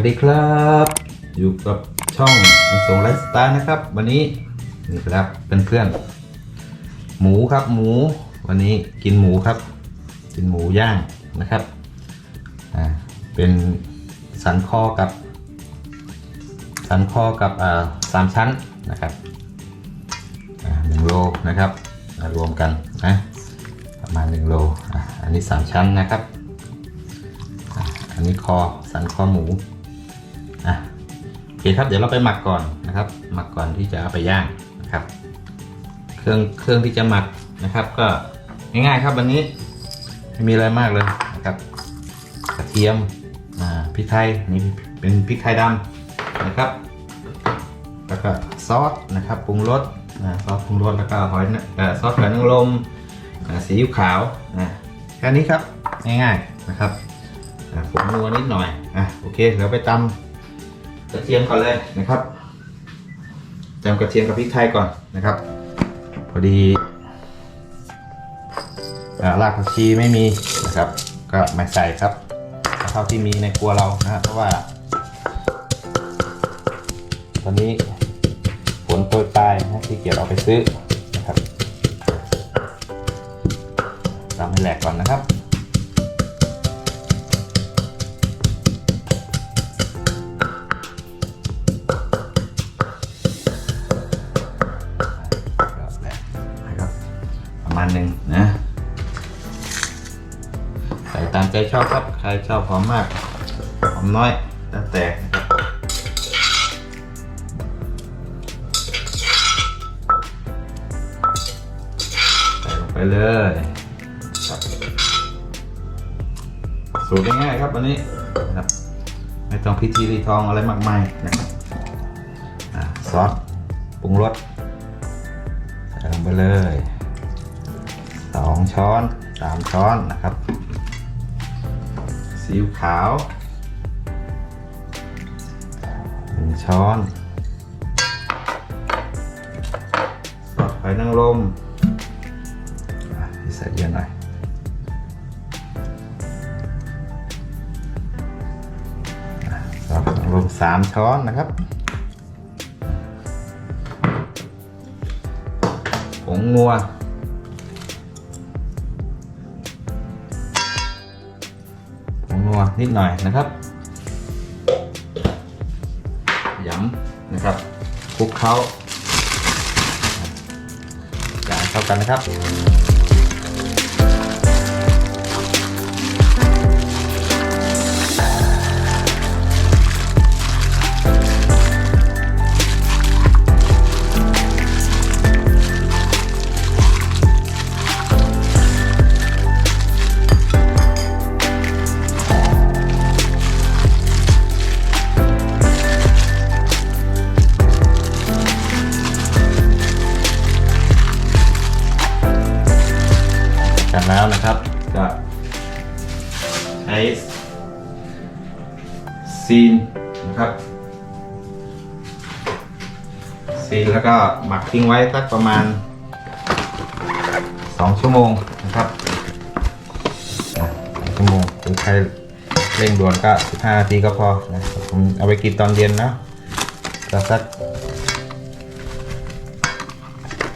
วัสดีครับ อยู่กับช่องมิสงไลฟ์สไตล์นะครับ วันนี้นี่ครับเป็นเพื่อน หมูครับหมู วันนี้กินหมูครับ กินหมูย่างนะครับอ่าเป็นสันคอกับ สันคอกับอ่าสามชั้นนะครับอ่าหนึ่งโลนะครับรวมกันนะประมาณหนึ่งโลอะอันนี้สามชั้นนะครับ อันนี้คอสันคอหมู อะโอเคครับเดี๋ยวเราไปหมักก่อนนะครับ หมักก่อนที่จะเอาไปย่างนะครับ เครื่องเครื่องที่จะหมักนะครับ ก็ง่ายๆครับวันนี้ไม่มีอะไรมากเลยนะครับกระเทียมอ่าพริกไทยนี่เป็นพริกไทยดำนะครับ แล้วก็ซอสนะครับปรุงรสอ่าซอสปรุงรสแล้วก็หอยนะซอสหอยนางรมอ่าซีอิ๊วขาวอ่าแค่นี้ครับง่ายๆนะครับผงนัวนิดหน่อยอะโอเคเดี๋ยวไปตำ กระเทียมก่อนเลยนะครับตำกระเทียมกับพริกไทยก่อนนะครับ พอดีรากผักชีไม่มีนะครับ ก็ไม่ใส่ครับเอาเท่าที่มีในครัวเรานะเพราะว่า ตอนนี้ฝนโปรยปลายนะที่เกียจเอาไปซื้อนะครับตำให้แหลกก่อนนะครับ ใส่ตามใจชอบครับ ใครชอบหอมมาก หอมน้อย แล้วแต่นะครับใส่ลงไปเลยครับสูตรง่ายๆครับวันนี้นะครับ ไม่ต้องพิธีรีทองอะไรมากมายนะครับซอสปรุงรสใส่ลงไปเลยสองช้อนสามช้อนนะครับ ซีอิ๊วขาวหนึ่งช้อนซอสหอยนางรมใส่เยอะหน่อยซอสอยนางรมสามช้อนนะครับผงนัว วนิดหน่อยนะครับย้ำนะครับคลุกเคล้าจางเข้ากันนะครับ ช้ซีนนะครับซีนแล้วก็หมักทิ้งไว้สักประมาณ 2 ชั่วโมงนะครับชั่วโมงหรือใครเร่งด่วนก็ 15 นาทีก็พอนะผมเอาไปกินตอนเย็นนะก็สัก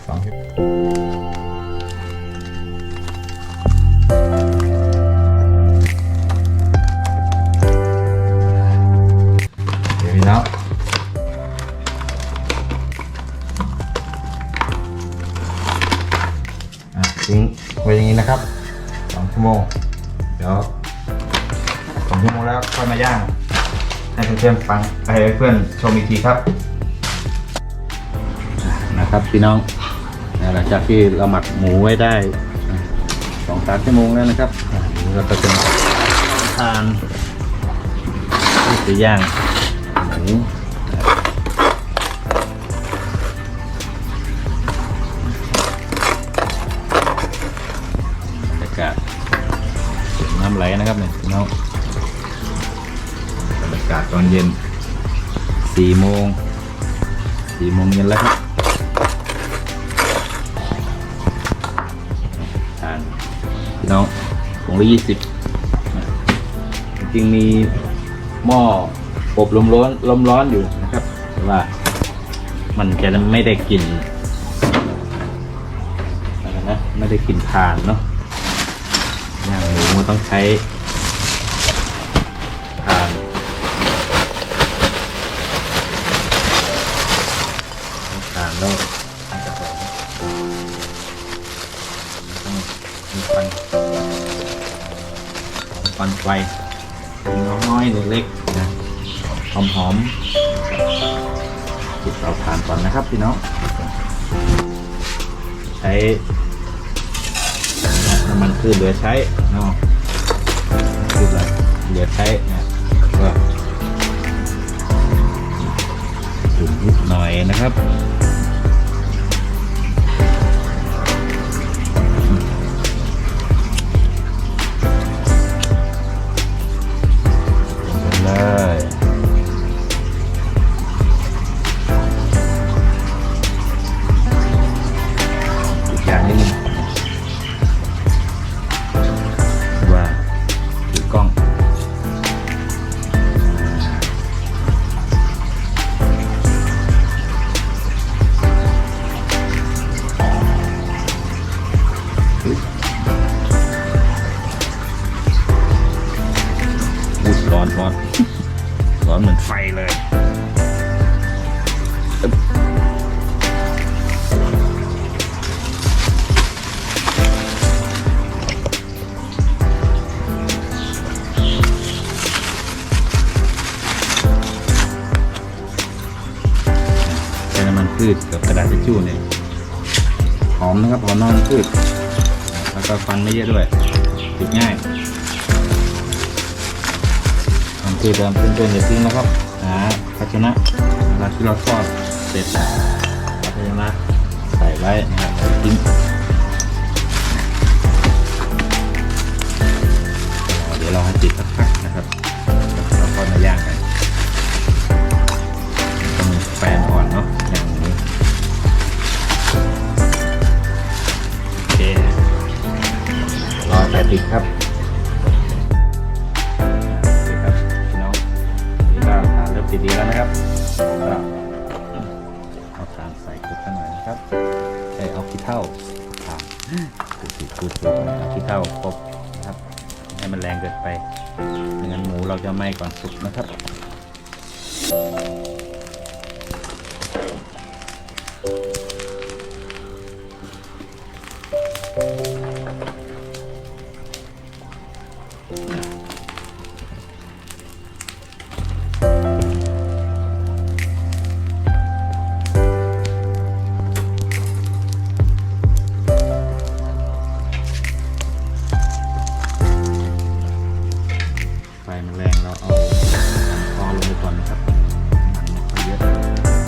สองชั่วโมง ทิ้งไว้อย่างนี้นะครับสองชั่วโมง เดี๋ยวสองชั่วโมงแล้วค่อยมาย่าง ให้เพื่อนๆฟังให้เพื่อนชมอีกทีครับ นะครับพี่น้อง หลังจากที่เราหมักหมูไว้ได้อะสองสามชั่วโมงแล้วนะครับนี่เราก็จะมาทานที่จะย่างหมู นะครับเนี่ยน้องบรรยากาศตอนเย็นสี่โมงสี่โมงเย็นแล้วครับทานน้องถุงละยี่สิบจริงมีหม้ออบลมร้อนลมร้อนอยู่นะครับ แต่ว่ามันจะไม่ได้กลิ่นอะไรนะไม่ได้กลิ่นถ่านเนาะอย่างหมูต้องใช้ ถ่านแล้วมันจะหอมมันต้องมีควันควันไฟน้อยๆเล็กๆนะหอมๆจุดเตาถ่านก่อนนะครับพี่น้องใช้น้ำมันพืชเหลือใช้เนาะพืชเหลือใช้นะก็จุ่มนิดหน่อยนะครับ พืชกับกระดาษทิชชู่เนี่ยหอมนะครับหอมน้ำพืชแล้วก็ฟันไม่เยอะด้วยติดง่ายทำคือเดิมเพื่อนๆอย่าทิ้งนะครับ หาภาชนะเวลาที่เราทอดเสร็จภาชนะใส่ไว้นะครับทิ้งเดี๋ยวเราให้ติดสักพักนะครับ ครับใช้เอาขี้เท่าทานพูดถูกพูดถูเอาขี้เท่าครบนะครับ ให้มันแรงเกินไปไม่งั้นหมูเราจะไหม้ก่อนสุกนะครับ งเราเอาคอลงไปก่อนนะครับมันไม่ค่อยเยอะ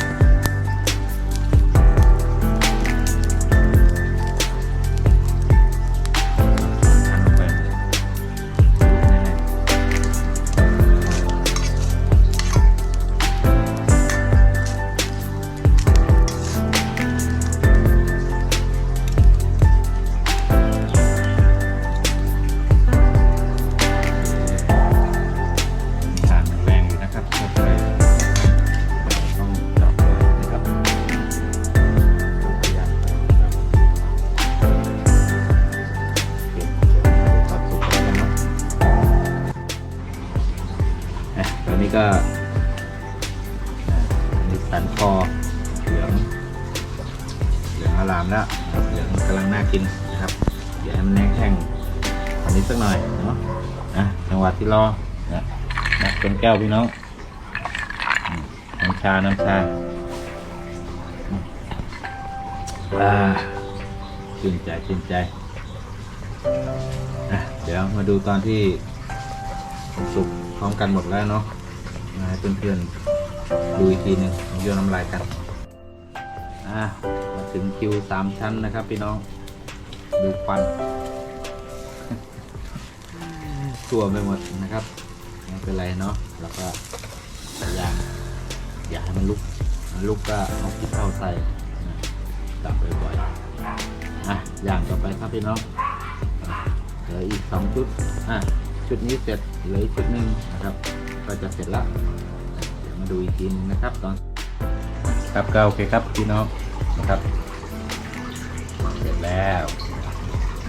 ก็อะอันนี้สันคอเหลือง เหลืองอารามแล้วครับเหลืองกำลังน่ากินนะครับ เดี๋ยวให้มันแห้งแห้งอันนี้สักหน่อยเนาะอะจังหวะที่รอนะนะเป็นแก้วพี่น้องน้ำชา น้ำชาอืมอ่าชื่นใจชื่นใจอะเดี๋ยวมาดูตอนที่สุกพร้อมกันหมดแล้วเนาะ มาให้เพื่อนๆดูอีกทีหนึ่งเยี่ยวน้ำลายกันอะมาถึงคิวสามชั้นนะครับพี่น้องดูควันตัวไปหมดนะครับไม่เป็นไรเนาะแล้วก็ย่างอย่าให้มันลุกมันลุกก็เอาขี้เท่าใส่กลับบ่อยๆอะย่างต่อไปครับพี่น้องเหลืออีกสองชุดอะชุดนี้เสร็จเหลืออีกชุดหนึ่งนะครับ ก็จะเสร็จแล้วเดี๋ยวมาดูอีกทีนึงนะครับตอนครับก็โอเคครับพี่น้องนะครับ เสร็จแล้ว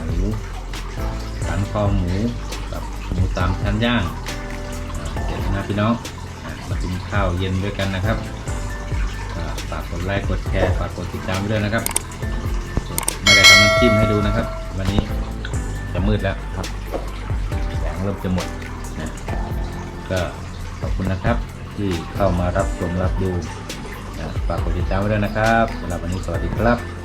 หมูสันคอหมูกับหมูสามชั้นย่างเสร็จแล้วนะพี่น้องมากินข้าวเย็นด้วยกันนะครับฝากกดไลค์กดแชร์ฝากกดติดตามด้วยนะครับไม่ได้ทำน้ำจิ้มให้ดูนะครับ วันนี้จะมืดแล้วครับแสงเริ่มจะหมดนะก็ ขอบคุณนะครับ ที่เข้ามารับชมรับดูฝากกดติดตามไว้ด้วยนะครับสำหรับวันนี้สวัสดีครับ